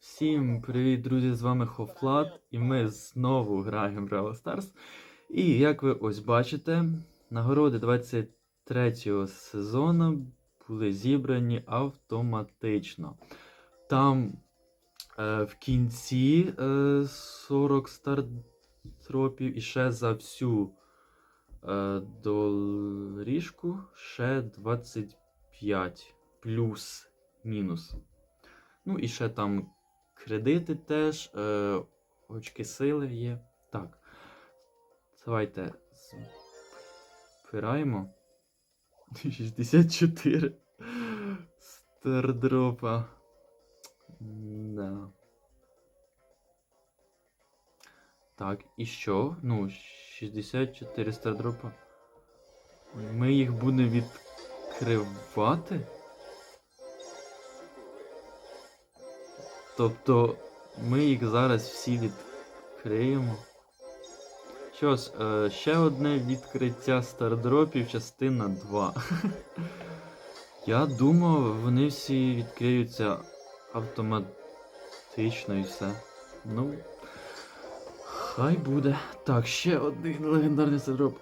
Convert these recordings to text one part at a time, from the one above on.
Всім привіт, друзі! З вами Хофлат, і ми знову граємо в Brawl Stars. І як ви ось бачите, нагороди 23-го сезону були зібрані автоматично. Там е, в кінці е, 40 стартропів і ще за всю е, доріжку ще 25 плюс-мінус. Ну і ще там кредити теж, е, очки сили є. Так. Давайте збираємо. 64 стардропа. Да. Так, і що? Ну, 64 стардропа. Ми їх будемо відкривати. Тобто ми їх зараз всі відкриємо. Що ж, е, ще одне відкриття стардропів, частина 2. Я думав, вони всі відкриються автоматично і все. Ну, хай буде. Так, ще один легендарний стардроп.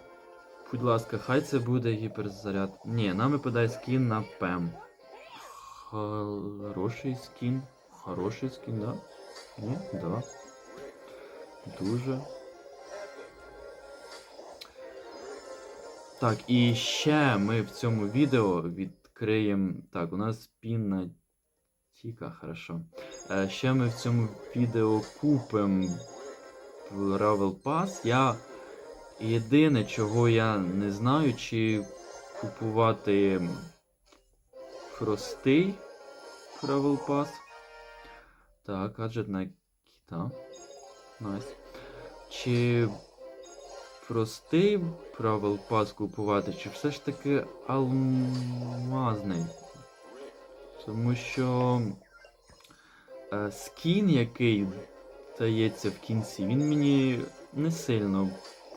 Будь ласка, хай це буде гіперзаряд. Ні, нам випадає скін на Пем. Хороший скін. Хороший скін, да? Ні? Да. Дуже. Так, і ще ми в цьому відео відкриємо. Так, у нас пінна тіка, хорошо. Е, ще ми в цьому відео купимо Ravel Pass. Я єдине, чого я не знаю, чи купувати простий Travel Pass. Так, гаджет на кіта. Найс. Чи простий правил пас купувати, чи все ж таки алмазний? Тому що е, скін, який дається в кінці, він мені не сильно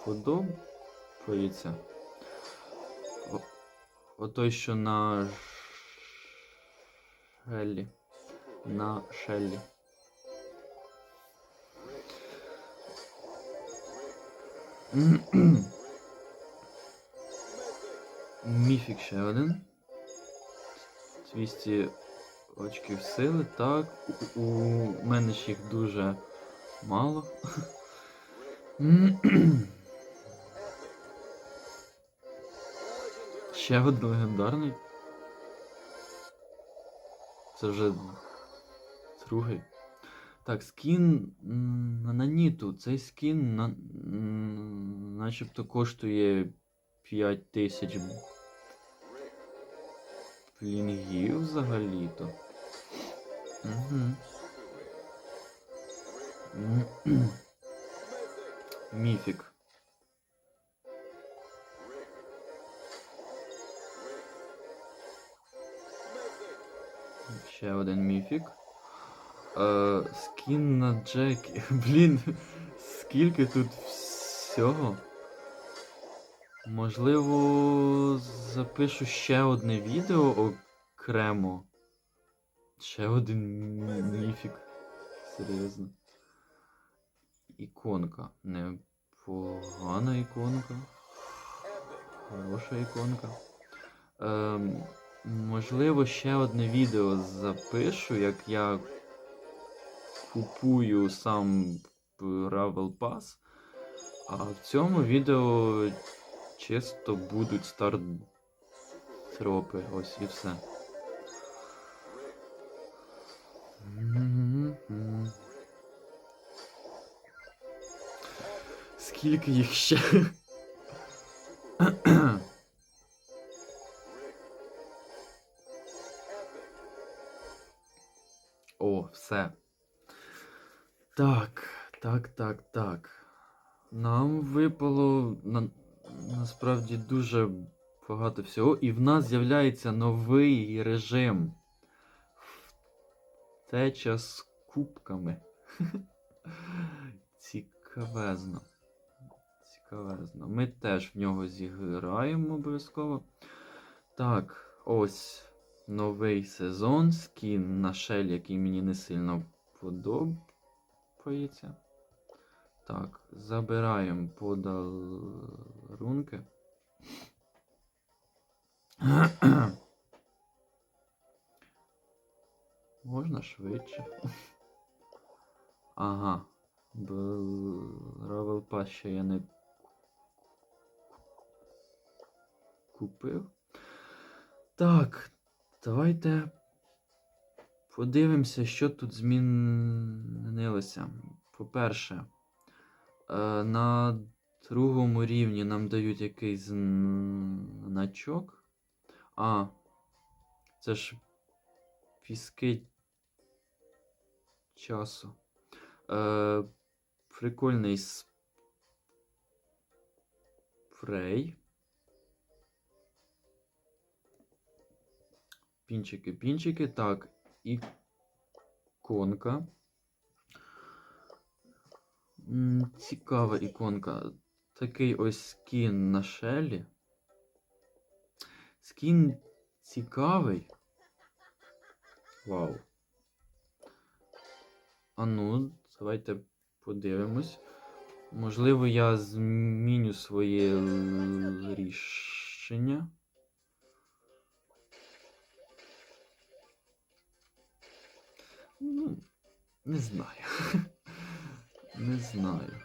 подобається. О, отой, що на Шеллі. На Шеллі. Міфік ще один. 200 очків сили. Так, у, мене ж їх дуже мало. Ще один легендарний. Це вже другий. Так, скін на Наніту. Цей скін на, начебто коштує 5000 блінгів взагалі-то. Угу. Міфік. Ще один міфік. Е, скін на Джекі. Блін, скільки тут всього. Можливо, запишу ще одне відео окремо. Ще один міфік. Серйозно. Іконка. Непогана іконка. Хороша іконка. Ем, можливо, ще одне відео запишу, як я купую сам Ravel Pass. А в цьому відео чисто будуть стартропи. Ось і все. Скільки їх ще? О, все. Так, так, так, так. Нам випало на, насправді дуже багато всього, і в нас з'являється новий режим. Втеча з кубками. Цікавезно. Цікавезно. Ми теж в нього зіграємо обов'язково. Так, ось новий сезон. Скін на шель, який мені не сильно подобається. Так, забираємо подарунки. Можна швидше. Ага. Бравл Pass ще я не купив. Так, давайте подивимося, що тут змінилося. По-перше, на другому рівні нам дають якийсь зн- значок. А, це ж піски часу. Е, прикольний спрей. Пінчики, пінчики. Так, іконка. Цікава іконка. Такий ось скін на шелі. Скін цікавий. Вау. А ну, давайте подивимось. Можливо, я зміню своє рішення. Ну, не знаю. Не знаю.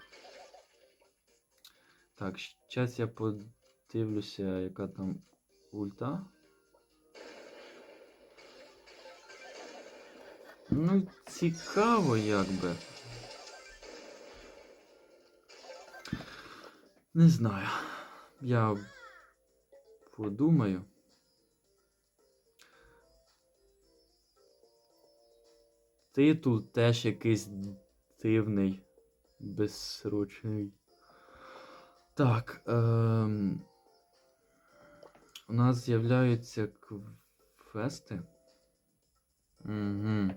Так, зараз я подивлюся, яка там ульта. Ну, цікаво, як би. Не знаю. Я подумаю. Титул теж якийсь дивний, безсрочний. Так. Ем... У нас з'являються квести. Угу.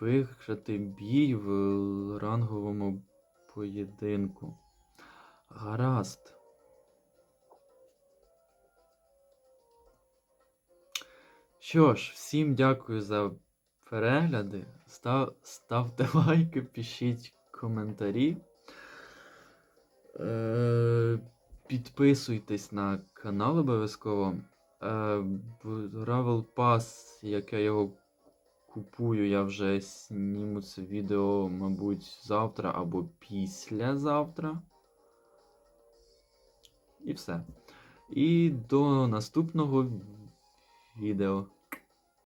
Виграти бій в ранговому поєдинку. Гаразд. Що ж, всім дякую за перегляди. Став, ставте лайки, пишіть коментарі. Е, підписуйтесь на канал обов'язково. Е, Gravel Pass, як я його купую, я вже зніму це відео, мабуть, завтра або післязавтра. І все. І до наступного відео.